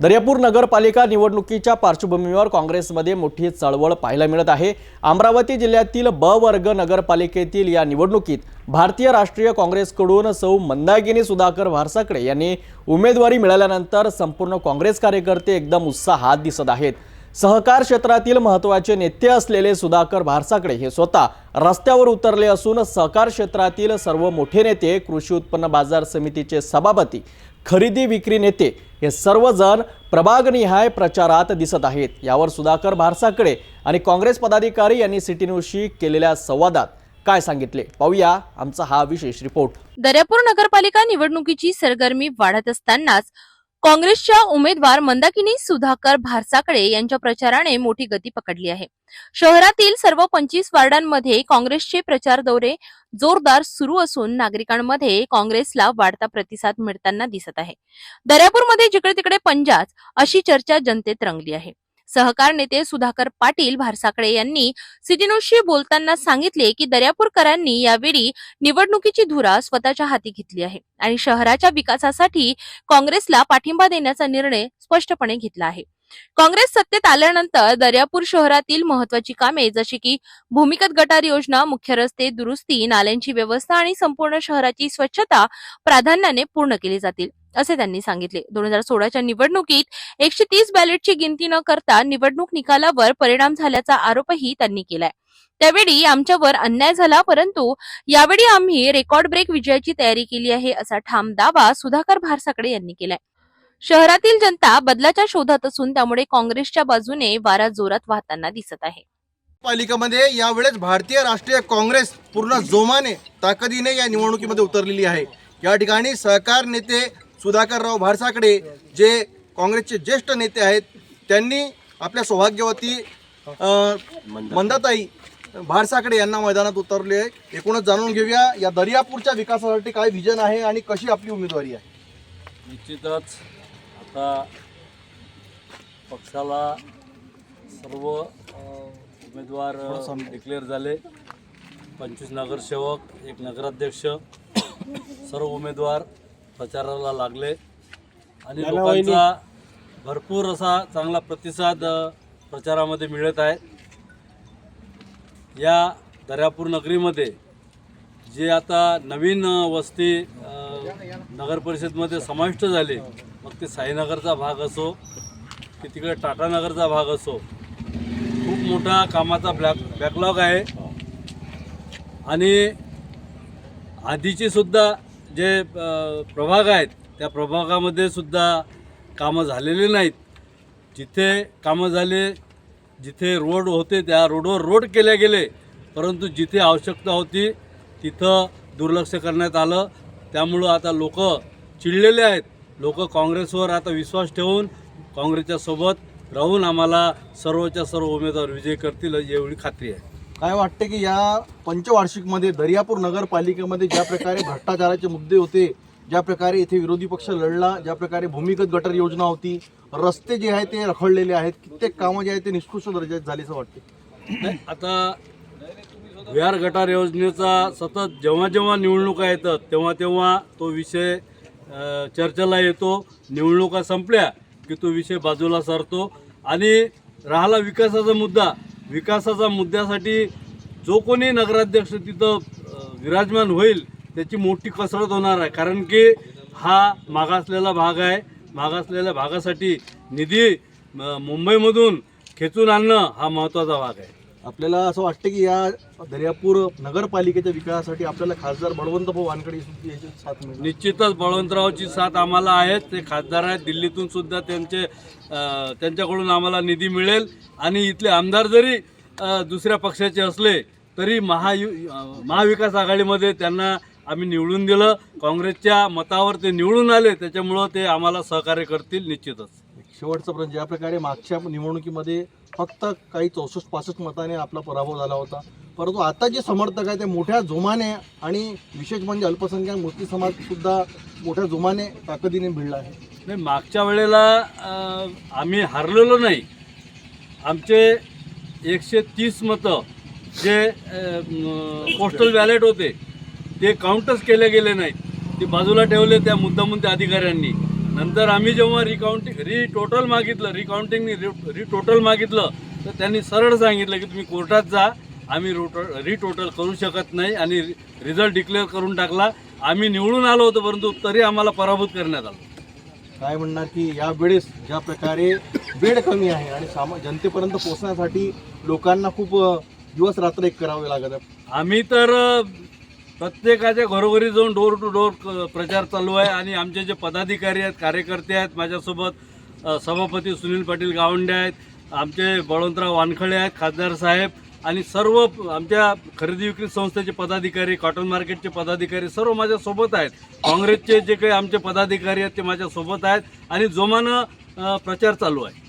दर्यापूर नगरपालिका निवडणुकीच्या पार्श्वभूमीवर काँग्रेसमध्ये मोठी चळवळ पाहायला मिळत आहे. अमरावती जिल्ह्यातील ब वर्ग नगरपालिकेतील या निवडणुकीत भारतीय राष्ट्रीय काँग्रेसकडून सौ मंदागिनी सुधाकर भारसाकडे यांनी उमेदवारी मिळाल्यानंतर संपूर्ण काँग्रेस कार्यकर्ते एकदम उत्साहात दिसत आहेत. सहकार क्षेत्रातील महत्त्वाचे नेते असलेले सुधाकर भारसाकडे हे स्वतः रस्त्यावर उतरले असून सहकार क्षेत्रातील सर्व मोठे नेते कृषी उत्पन्न बाजार समितीचे सभापती खरेदी विक्री नेते हे सर्वजण प्रभागनिहाय प्रचारात दिसत आहेत. यावर सुधाकर भारसाकडे आणि काँग्रेस पदाधिकारी यांनी सिटी न्यूजशी केलेल्या संवादात काय सांगितले? पाहूया आमचा हा विशेष रिपोर्ट. दर्यापूर नगरपालिका निवडणुकीची सरगर्मी वाढत असतानाच काँग्रेसच्या उमेदवार मंदाकिनी सुधाकर भारसाकडे यांच्या प्रचाराने मोठी गती पकडली आहे. शहरातील सर्व पंचवीस वार्डांमध्ये काँग्रेसचे प्रचार दौरे जोरदार सुरू असून नागरिकांमध्ये काँग्रेसला वाढता प्रतिसाद मिळताना दिसत आहे. दर्यापूरमध्ये जिकडे तिकडे पंजाच अशी चर्चा जनतेत रंगली आहे. सहकार नेते सुधाकर पाटील भारसाकडे यांनी सिटीनोशी बोलताना सांगितले की दर्यापूरकरांनी यावेळी निवडणुकीची धुरा स्वतःच्या हाती घेतली आहे आणि शहराच्या विकासासाठी काँग्रेसला पाठिंबा देण्याचा निर्णय स्पष्टपणे घेतला आहे. काँग्रेस सत्तेत आल्यानंतर दर्यापूर शहरातील महत्वाची कामे जशी की भूमिगत गटार योजना मुख्य रस्ते दुरुस्ती नाल्यांची व्यवस्था आणि संपूर्ण शहराची स्वच्छता प्राधान्याने पूर्ण केली जातील. असे त्यांनी सांगितले. दोन हजार सोळाच्या निवडणुकीत एकशे तीस बॅलेटची गिनती न करता निवडणूक निकालावर परिणाम झाल्याचा आरोपही त्यांनी केलाय. त्यावेळी आमच्यावर अन्याय झाला परंतु यावेळी आम्ही रेकॉर्ड ब्रेक विजयाची तयारी केली आहे असा ठाम दावा सुधाकर भारसाकडे यांनी केलाय. शहरातील जनता बदलाच्या शोधात असून त्यामुळे काँग्रेसच्या बाजूने वारा जोरात वाहताना दिसत आहे. पालिकेमध्ये यावेळेस भारतीय राष्ट्रीय काँग्रेस पूर्ण जोमाने ताकदीने या निवडणुकीमध्ये उतरलेली आहे. या ठिकाणी सहकार नेते सुधाकरराव भारसाकडे जे काँग्रेसचे ज्येष्ठ नेते आहेत त्यांनी आपल्या सौभाग्यवती मंदाताई भारसाकडे यांना मैदानात उतरले आहे. एकूणच जाणून घेऊया या दर्यापूरच्या विकासासाठी काय विजन आहे आणि कशी आपली उमेदवारी आहे? निश्चितच आता पक्षाला सर्व उमेदवार डिक्लेअर झाले. पंचवीस नगरसेवक एक नगराध्यक्ष सर्व उमेदवार प्रचाराला लागले. आणि लोकांचा भरपूर असा चांगला प्रतिसाद प्रचारामध्ये मिळत आहे. या दर्यापूर नगरीमध्ये जे आता नवीन वस्ती नगर परिषदमध्ये समाविष्ट झाले मग ते साईनगरचा भाग असो की तिकडे टाटानगरचा भाग असो खूप मोठा कामाचा ब्लॅक बॅकलॉग आहे. आणि आधीचे सुद्धा जे प्रभाग आहेत त्या प्रभागामध्ये सुद्धा कामं झालेले नाहीत. जिथे कामं झाले जिथे रोड होते त्या रोडवर रोड केले गेले परंतु जिथे आवश्यकता होती तिथं दुर्लक्ष करण्यात आलं. त्यामुळं आता लोक चिडलेले आहेत. लोक काँग्रेसवर आता विश्वास ठेवून काँग्रेसच्या सोबत राहून आम्हाला सर्वच्या सर्व उमेदवार विजय करतील एवढी खात्री आहे. काय वाटते की या पंचवार्षिकमध्ये दर्यापूर नगरपालिकेमध्ये ज्या प्रकारे भ्रष्टाचाराचे मुद्दे होते ज्या प्रकारे इथे विरोधी पक्ष लढला ज्या प्रकारे भूमिगत गटर योजना होती रस्ते जे आहेत ते रखडलेले आहेत कित्येक कामं जे आहेत ते निष्कृष्ट दर्जात झाले असं वाटते? आता विहार गटार योजनेचा सतत जेव्हा जेव्हा निवडणुका येतात तेव्हा तेव्हा तो विषय चर्चेला येतो निवडणुका संपल्या की तो विषय बाजूला सरतो. आणि राहिला विकासाचा मुद्दा विकासाचा मुद्द्यासाठी जो कोणी नगराध्यक्ष तिथं विराजमान होईल त्याची मोठी कसरत होणार आहे. कारण की हा मागासलेला भाग आहे. मागासलेल्या भागासाठी निधी म, मुंबईमधून खेचून आणणं हा महत्त्वाचा भाग आहे. आपल्याला असं वाटतं की या दर्यापूर नगरपालिकेच्या विकासासाठी आपल्याला खासदार बळवंत भाऊ वानकडे साथ मिळते निश्चितच बळवंतरावची साथ आम्हाला आहे ते खासदार आहेत. दिल्लीतून सुद्धा त्यांचे अ, त्यांच्याकडून आम्हाला निधी मिळेल. आणि इथले आमदार जरी अ, दुसऱ्या पक्षाचे असले तरी महायु अ, महाविकास आघाडीमध्ये त्यांना आम्ही निवडून दिलं. काँग्रेसच्या मतावर ते निवडून आले. त्याच्यामुळं ते आम्हाला सहकार्य करतील निश्चितच. शेवटचं म्हणजे प्रश्न ज्या प्रकारे मागच्या निवडणुकीमध्ये फक्त काही चौसष्ट पासष्ट मताने आपला पराभव झाला होता. परंतु आता जे समर्थक आहे ते मोठ्या जोमाने आणि विशेष म्हणजे अल्पसंख्याक मुस्लिम समाजसुद्धा मोठ्या जोमाने ताकदीने भिडला आहे. नाही मागच्या वेळेला आम्ही हरलेलो नाही. आमचे एकशे तीस मतं जे पोस्टल बॅलेट होते ते काउंटच केले गेले नाहीत. ते बाजूला ठेवले त्या मुद्दामून त्या अधिकाऱ्यांनी. नंतर आम्ही जेव्हा रिकाउंटिंग री टोटल मागितलं रिकाउंटिंग री टोटल मागितलं तर त्यांनी सरळ सांगितलं की तुम्ही कोर्टात जा आम्ही रोटल री टोटल करू शकत नाही आणि रिझल्ट डिक्लेअर करून टाकला. आम्ही निवडून आलो होतो परंतु तरी आम्हाला पराभूत करण्यात आलं. काय म्हणणार की या वेळेस ज्या प्रकारे बेड कमी आहे आणि सामा जनतेपर्यंत पोहोचण्यासाठी लोकांना खूप दिवस रात्र एक करावे लागत आम्ही तर प्रत्येकाच्या घरोघरी जाऊन डोर टू डोर प्रचार चालू आहे आणि आमचे जे पदाधिकारी आहेत कार्यकर्ते आहेत माझ्यासोबत सभापती सुनील पाटील गावंडे आहेत आमचे बळवंतराव वानखळे आहेत खासदार साहेब आणि सर्व आमच्या खरेदी विक्री संस्थेचे पदाधिकारी कॉटन मार्केटचे पदाधिकारी सर्व माझ्यासोबत आहेत. काँग्रेसचे जे काही आमचे पदाधिकारी आहेत ते माझ्यासोबत आहेत आणि जोमानं प्रचार चालू आहे.